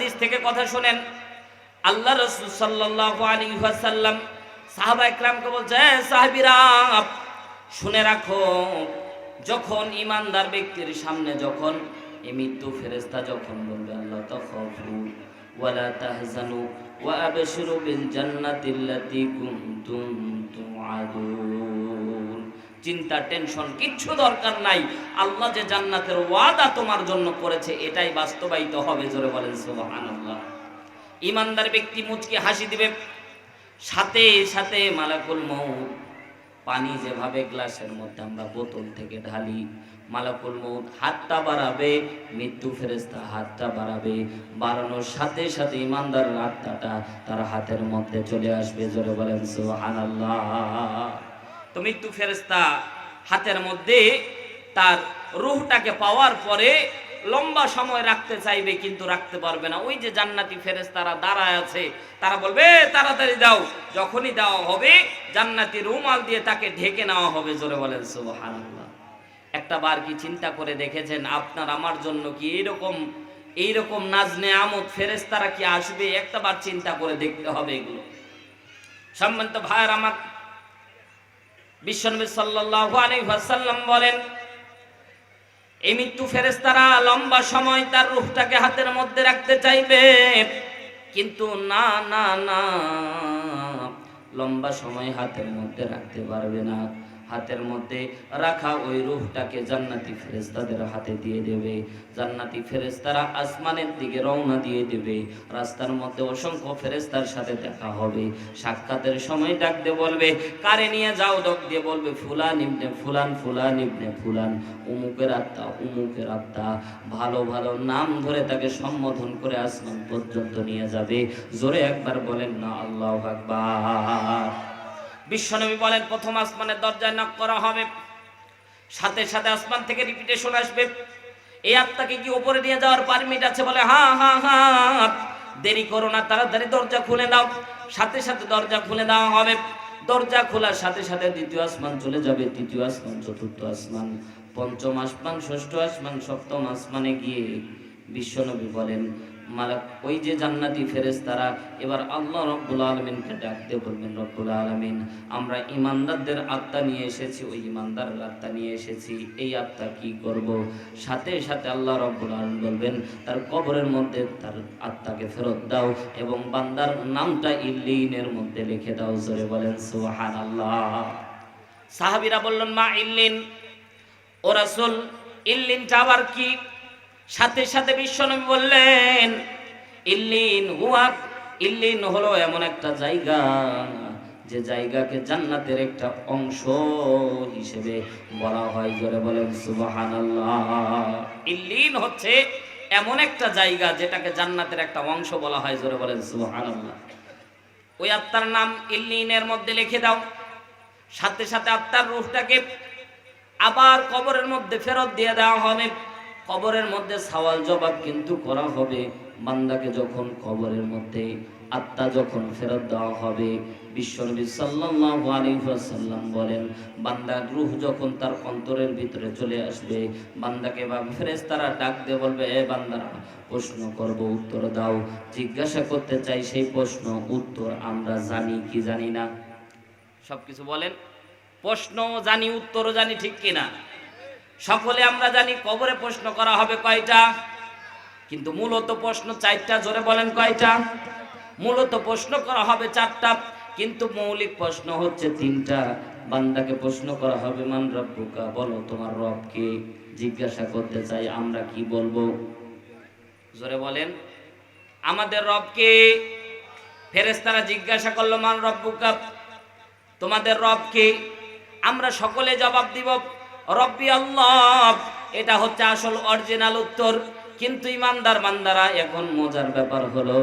হাদিস থেকে কথা শোনেন, আল্লাহ রসুল সাল্লাল্লাহু আলাইহি ওয়াসাল্লাম সাহাবা একরামকে বলছে, "এ শুনে রাখো, যখন ইমানদার ব্যক্তির সামনে যখন এই মৃত্যু ফেরেশতা যখন বলবে, আল্লাহ তাখাফু ওয়ালা তাহজানু ওয়া আবশিরু বিল জান্নাতিল্লাতী কুনতুম তুআদুন। চিন্তা, টেনশন, কিচ্ছু দরকার নাই। আল্লাহ যে জান্নাতের ওয়াদা তোমার জন্য করেছে, এটাই বাস্তবায়িত হবে, জোরে বলেন, সুবহানাল্লাহ। ইমানদার ব্যক্তি মুচকি হাসি দিবে। সাথে সাথে মালাকুল মৌত পানি যেভাবে গ্লাসের মধ্যে আমরা বোতল থেকে ঢালি, মালাকুল মৌত হাতটা বাড়াবে, মৃত্যু ফেরেস্তা হাতটা বাড়াবে। বাড়ানোর সাথে সাথে ইমানদার আত্মাটা তার হাতের মধ্যে চলে আসবে, জোরে বলেন, সুবহানাল্লাহ। তো মৃত্যু ফেরেস্তা হাতের মধ্যে তার রুহটাকে পাওয়ার পরে লম্বা সময় রাখতে চাইবে কিন্তু রাখতে পারবে না। ওই যে জান্নাতি ফেরেস্তারা দাঁড়ায় আছে, তারা বলবে তাড়াতাড়ি দাও। যখনই দেওয়া হবে, জান্নাতি রুমাল দিয়ে তাকে ঢেকে নেওয়া হবে, জোরে বলেন, সুবহানাল্লাহ। একটা বার কি চিন্তা করে দেখেছেন, আপনার আমার জন্য কি এইরকম এইরকম নাজনে আমদ ফেরেস্তারা কি আসবে? একটা বার চিন্তা করে দেখতে হবে এগুলো। সম্মানিত ভাইয়ের, আমার বিশ্বনবী সাল্লাল্লাহু আলাইহি ওয়াসাল্লাম বলেন, এই মৃত্যু ফেরেস্তারা লম্বা সময় তার রূহটাকে হাতের মধ্যে রাখতে চাইবে, কিন্তু না না না, লম্বা সময় হাতের মধ্যে রাখতে পারবে না। হাতের মধ্যে রাখা ওই রূহটাকে জান্নাতি ফেরেস্তাদের হাতে দিয়ে দেবে। জান্নাতি ফেরেস্তারা আসমানের দিকে রওনা দিয়ে দেবে। রাস্তার মধ্যে অসংখ্য ফেরেস্তার সাথে দেখা হবে। সাক্ষাতের সময় ডাকতে বলবে, কারে নিয়ে যাও? ডক দিয়ে বলবে, ফুলান ইবনে ফুলান ফুলান ইবনে ফুলান, উমুকের আত্মা উমুকের আত্মা। ভালো ভালো নাম ধরে তাকে সম্বোধন করে আসমান পর্যন্ত নিয়ে যাবে। জোরে একবার বলেন না, আল্লাহ আকবার। বিশ্বনবী বলেন, প্রথম আসমানের দরজায় নক করা হবে। সাথে সাথে আসমান থেকে রিপিটেশন আসবে। এই আত্মাকে কি উপরে নিয়ে যাওয়ার পারমিট আছে? বলে হা হা হা। দেরি করো না, তাড়াতাড়ি দরজা খুলে দাও। সাথে সাথে দরজা খুলে দেওয়া হবে। দরজা খোলার সাথে সাথে দ্বিতীয় আসমান চলে যাবে। তৃতীয় আসমান, চতুর্থ আসমান, পঞ্চম আসমান, ষষ্ঠ আসমান, সপ্তম আসমানে গিয়ে বিশ্বনবী বলেন ওই যে জান্নাতি ফেরেশতারা, এবার আল্লাহ রব্বুল আলমিনকে ডাকতে বলবেন, রব্বুল আলমিন, আমরা ইমানদারদের আত্মা নিয়ে এসেছি, ওই ইমানদারের আত্মা নিয়ে এসেছি, এই আত্মা কি করব? সাথে সাথে আল্লাহ রব্বুল আলম বলবেন, তার কবরের মধ্যে তার আত্মাকে ফেরত দাও এবং বান্দার নামটা ইল্লিনের মধ্যে লিখে দাও, জোরে বলেন সুহান আল্লাহ সাহাবিরা বললেন, মা ইল্লিন, ও রাসূল, ইল্লিনটা আবার কি? সাথে সাথে বিশ্বনবী বললেন, ইল্লিন হুয়া ইল্লিন হলো এমন একটা জায়গা, যে জায়গাকে জান্নাতের একটা অংশ হিসেবে বলা হয়। জোরে বলেন, সুবহানাল্লাহ। ইল্লিন হচ্ছে এমন একটা জায়গা যেটাকে জান্নাতের একটা অংশ বলা হয়, জোরে বলেন, সুবহানাল্লাহ। ওই আত্মার নাম ইল্লিনের মধ্যে লিখে দাও। সাথে সাথে আত্মার রূহটাকে আবার কবরের মধ্যে ফেরত দিয়ে দেওয়া হবে। কবরের মধ্যে সওয়াল জবাব কিন্তু করা হবে। বান্দাকে যখন কবরের মধ্যে, আত্মা যখন ফেরত দেওয়া হবে, বিশ্বনবী সাল্লাল্লাহু আলাইহি ওয়াসাল্লাম বলেন বান্দার রূহ যখন তার অন্তরের ভিতরে চলে আসবে, বান্দাকে বা ফেরেশতারা ডাক দিয়ে বলবে, এ বান্দারা, প্রশ্ন করব, উত্তর দাও। জিজ্ঞাসা করতে চাই সেই প্রশ্ন, উত্তর আমরা জানি কি জানি না। সবকিছু বলেন প্রশ্ন জানি, উত্তরও জানি, ঠিক কিনা? সকলে আমরা জানি কবরে প্রশ্ন করা হবে কয়টা? কিন্তু মূলত প্রশ্ন চারটা, জোরে বলেন কয়টা? মূলত প্রশ্ন করা হবে চারটা, কিন্তু মৌলিক প্রশ্ন হচ্ছে তিনটা। বান্দাকে প্রশ্ন করা হবে, মান রব্বুকা? বলো, তোমার রবকে জিজ্ঞাসা করতে চাই, আমরা কি বলব? জোরে বলেন, আমাদের রবকে ফেরেস্তারা জিজ্ঞাসা করল, মান রব্বুকা? তোমাদের রবকে আমরা সকলে জবাব দিব রব্বি আল্লাহ, এটা হচ্ছে আসল অরিজিনাল উত্তর। কিন্তু ইমানদার বান্দারা এখন মজার ব্যাপার হলো,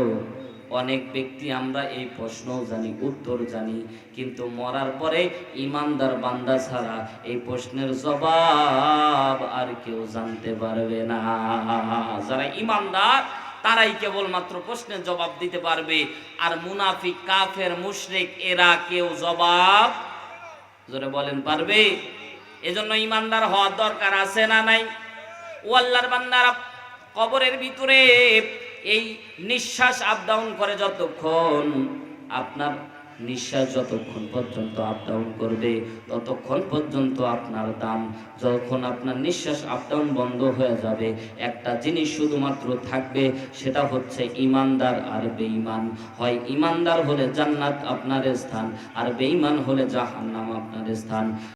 অনেক ব্যক্তি আমরা এই প্রশ্ন জানি, উত্তর জানি, কিন্তু মরার পরে ইমানদার বান্দা ছাড়া এই প্রশ্নের জবাব আর কেউ জানতে পারবে না। যারা ইমানদার, তারাই কেবলমাত্র প্রশ্নের জবাব দিতে পারবে। আর মুনাফিক, কাফের, মুশরিক, এরা কেউ জবাব, জোরে বলেন, পারবে? এজন্য ইমানদার হওয়ার দরকার আছে না নাই? ও আল্লাহর বান্দারা কবরের ভিতরে এই নিঃশ্বাস আপ ডাউন করে যতক্ষণ আপনার নিঃশ্বাস যতক্ষণ পর্যন্ত আপ ডাউন করবে, ততক্ষণ পর্যন্ত আপনার দাম যখন আপনার নিঃশ্বাস আপ ডাউন বন্ধ হয়ে যাবে, একটা জিনিস শুধুমাত্র থাকবে, সেটা হচ্ছে ইমানদার আর বেঈমান। হয় ইমানদার হলে জান্নাত আপনার স্থান, আর বেঈমান হলে জাহান্নাম আপনার স্থান।